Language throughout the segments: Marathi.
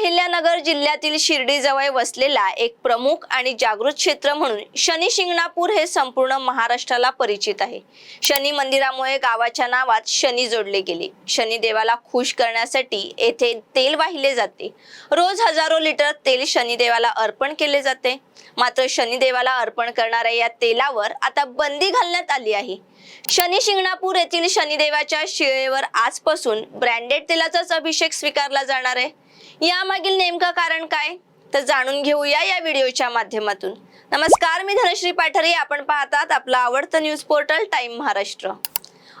अहिल्यानगर जिल्ह्यातील शिर्डीजवळ वसलेला एक प्रमुख आणि जागृत क्षेत्र म्हणून शनी शिंगणापूर हे संपूर्ण महाराष्ट्राला परिचित आहे. शनी मंदिरामुळे गावाच्या नावात शनी जोडले गेले. शनी देवाला खुश करण्यासाठी येथे तेल वाहिले जाते. रोज हजारो लिटर तेल शनिदेवाला अर्पण केले जाते. मात्र शनिदेवाला अर्पण करणाऱ्या या तेलावर आता बंदी घालण्यात आली आहे. शनी शिंगणापूर येथील शनिदेवाच्या शिळेवर आजपासून ब्रँडेड तेलाचाच अभिषेक स्वीकारला जाणार आहे. यामागील नेमकं कारण काय? तर जाणून घेऊया या व्हिडिओच्या माध्यमातून. नमस्कार मी धनश्री पाठारी. आपण पाहतात आपलं आवडतं न्यूज पोर्टल टाइम महाराष्ट्र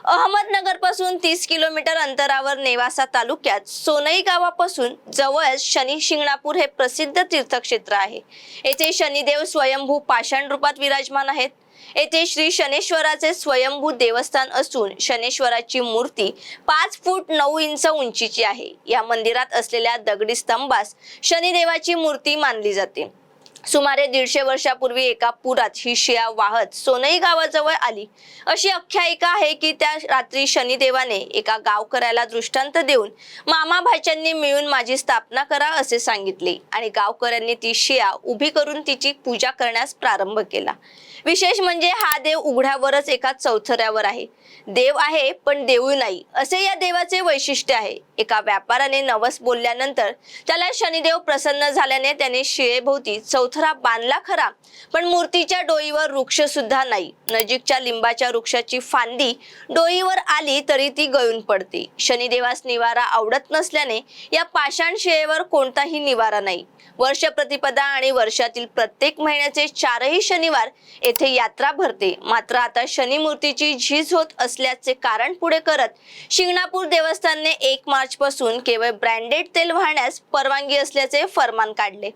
अहमदनगरपासून तीस किलोमीटर अंतरावर नेवासा तालुक्यात सोनई गावापासून जवळच शनी शिंगणापूर हे प्रसिद्ध तीर्थक्षेत्र आहे. येथे शनिदेव स्वयंभू पाषाण रूपात विराजमान आहेत. येथे श्री शनेश्वराचे स्वयंभू देवस्थान असून शनेश्वराची मूर्ती पाच फूट नऊ इंच उंचीची आहे. या मंदिरात असलेल्या दगडी स्तंभास शनिदेवाची मूर्ती मानली जाते. सुमारे दीडशे वर्षापूर्वी एका पुरात ही शिया वाहत सोनई गावाजवळ आली. अशी आख्यायिका आहे की त्या रात्री शनिदेवाने एका गावकऱ्याला दृष्टांत देऊन मामा भाच्यांनी मिळून माझी स्थापना करा असे सांगितले आणि गावकऱ्यांनी ती शिया उभी करून तिची पूजा करण्यास प्रारंभ केला. विशेष म्हणजे हा देव उघड्यावरच एका चौथऱ्यावर आहे. देव आहे पण देऊळ नाही असे या देवाचे वैशिष्ट्य आहे. एका व्यापाराने नवस बोलल्यानंतर त्याला शनिदेव प्रसन्न झाल्याने त्याने शिळेभोवती चौथ चौथरा बांधला खरा पण मूर्तीच्या डोईवर वृक्ष सुद्धा नाही. नजीकच्या लिंबाच्या वृक्षाची फांदी डोईवर आली तरी ती गळून पडते. शनिदेवास निवारा आवडत नसल्याने या पाषाण शिळेवर कोणताही निवारा नाही. वर्ष प्रतिपदा आणि वर्षातील प्रत्येक महिन्याचे चारही शनिवार येथे यात्रा भरते. मात्र आता शनी मूर्तीची झीज होत असल्याचे कारण पुढे करत शिंगणापूर देवस्थानने एक मार्च पासून केवळ ब्रँडेड तेल वाहण्यास परवानगी असल्याचे फरमान काढले.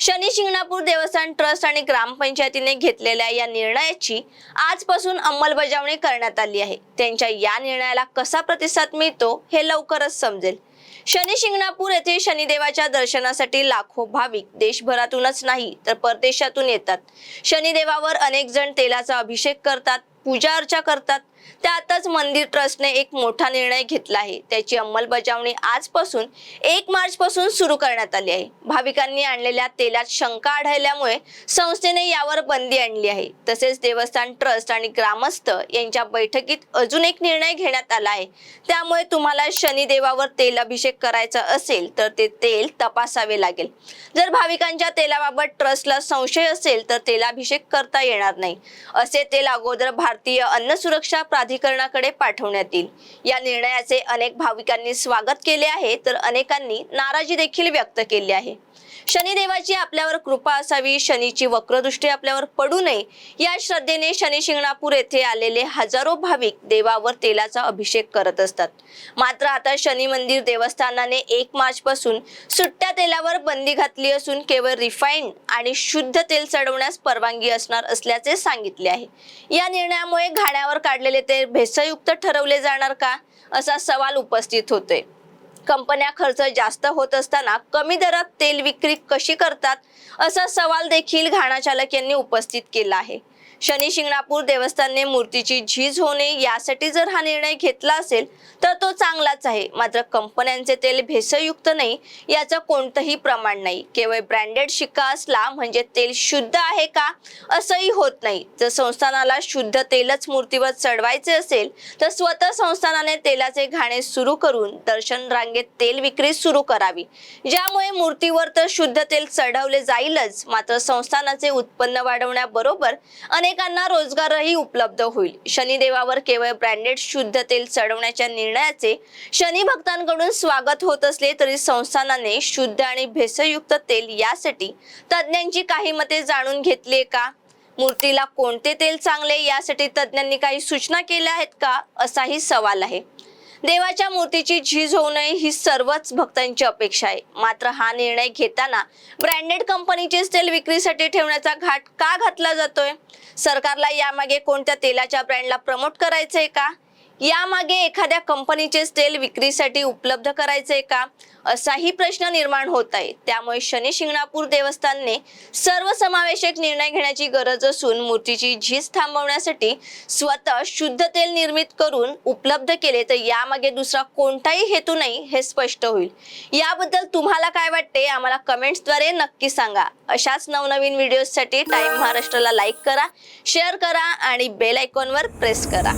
शनी शिंगणापूर देवस्थान ट्रस्ट आणि ग्रामपंचायतीने घेतलेल्या या निर्णयाची आजपासून अंमलबजावणी करण्यात आली आहे. त्यांच्या या निर्णयाला कसा प्रतिसाद मिळतो हे लवकरच समजेल. शनी शिंगणापूर येथे शनिदेवाच्या दर्शनासाठी लाखो भाविक देशभरातूनच नाही तर परदेशातून येतात. शनिदेवावर अनेक जण तेलाचा अभिषेक करतात पूजा अर्चा करतात. त्यातच मंदिर ट्रस्टने एक मोठा निर्णय घेतला आहे. त्याची अंमलबजावणी आजपासून एक मार्च पासून सुरू करण्यात आली आहे. भाविकांनी आणलेल्या तेलात शंका आढळल्यामुळे संस्थेने यावर बंदी आणली आहे. तसेच देवस्थान ट्रस्ट आणि ग्रामस्थ यांच्या बैठकीत अजून एक निर्णय घेण्यात आला आहे. त्यामुळे तुम्हाला शनिदेवावर तेल अभिषेक करायचा असेल तर ते तेल तपासावे लागेल. जर भाविकांच्या तेलाबाबत ट्रस्टला संशय असेल तर तेलाभिषेक करता येणार नाही. असे तेल अगोदर भारतीय अन्न सुरक्षा प्राधिकरणाकडे पाठवण्यात येईल. या निर्णयाचे अनेक भाविकांनी स्वागत केले आहे तर अनेकांनी नाराजी देखील व्यक्त केली आहे. शनिदेवाची आपल्यावर कृपा असावी शनीची वक्रदृष्टी आपल्यावर पडू नये या श्रद्धेने शनी शिंगणापूर येथे आलेले हजारो भाविक देवावर तेलाचा अभिषेक करत असतात. मात्र आता शनी मंदिर देवस्थानाने एक मार्च पासून सुट्ट्या तेलावर बंदी घातली असून केवळ रिफाईंड आणि शुद्ध तेल चढवण्यास परवानगी असणार असल्याचे सांगितले आहे. या निर्णयामुळे घाण्यावर काढलेले ते भेसळयुक्त ठरवले जाणार का? असा सवाल उपस्थित होते कंपन्या खर्च जास्त होत असताना कमी दरात तेल विक्री कशी करतात? असा सवाल देखील घाणाचालक यांनी उपस्थित केला आहे. शनी शिंगणापूर देवस्थानने मूर्तीची झीज होणे यासाठी जर हा निर्णय घेतला असेल तर तो चांगलाच आहे. मात्र कंपन्यांचे तेल भेसळयुक्त नाही याचं कोणतंही प्रमाण नाही. केवळ ब्रँडेड शिक्का असला म्हणजे तेल शुद्ध आहे का असंही होत नाही. जर संस्थानाला शुद्ध तेलच मूर्तीवर चढवायचे असेल तर स्वतः संस्थानाने तेलाचे घाणे सुरू करून दर्शन रांगेत तेल विक्री सुरू करावी. ज्यामुळे मूर्तीवर तर शुद्ध तेल चढवले जाईलच मात्र संस्थानाचे उत्पन्न वाढवण्याबरोबर अनेकांना रोजगारही उपलब्ध होईल. शनिदेवावर केवळ ब्रँडेड शुद्ध तेल चढवण्याच्या निर्णयाचे शनी भक्तांकडून स्वागत होत असले तरी संस्थानाने शुद्ध आणि भेसळयुक्त तेल यासाठी तज्ज्ञांची काही मते जाणून घेतली का? मूर्तीला कोणते तेल चांगले? यासाठी तज्ज्ञांनी काही सूचना केल्या आहेत का? असाही सवाल आहे. देवाच्या मूर्तीची झीज होऊ नये ही सर्वच भक्तांची अपेक्षा आहे. मात्र हा निर्णय घेताना ब्रँडेड कंपनीचे तेल विक्रीसाठी ठेवण्याचा घाट का घातला जातोय? सरकारला यामागे कोणत्या तेलाच्या ब्रँडला प्रमोट करायचंय का? यामागे एखाद्या कंपनीचे तेल विक्रीसाठी उपलब्ध करायचे का? असाही प्रश्न निर्माण होत आहे. त्यामुळे शनी शिंगणापूर देवस्थानने सर्वसमावेशक निर्णय घेण्याची गरज असून मूर्तीची झीज थांबवण्यासाठी स्वतः शुद्ध तेल निर्मित करून उपलब्ध केले तर यामागे दुसरा कोणताही हेतू नाही हे स्पष्ट होईल. याबद्दल तुम्हाला काय वाटते? आम्हाला कमेंट्सद्वारे नक्की सांगा. अशाच नवनवीन व्हिडिओसाठी टाइम महाराष्ट्राला लाईक करा शेअर करा आणि बेल आयकॉनवर प्रेस करा.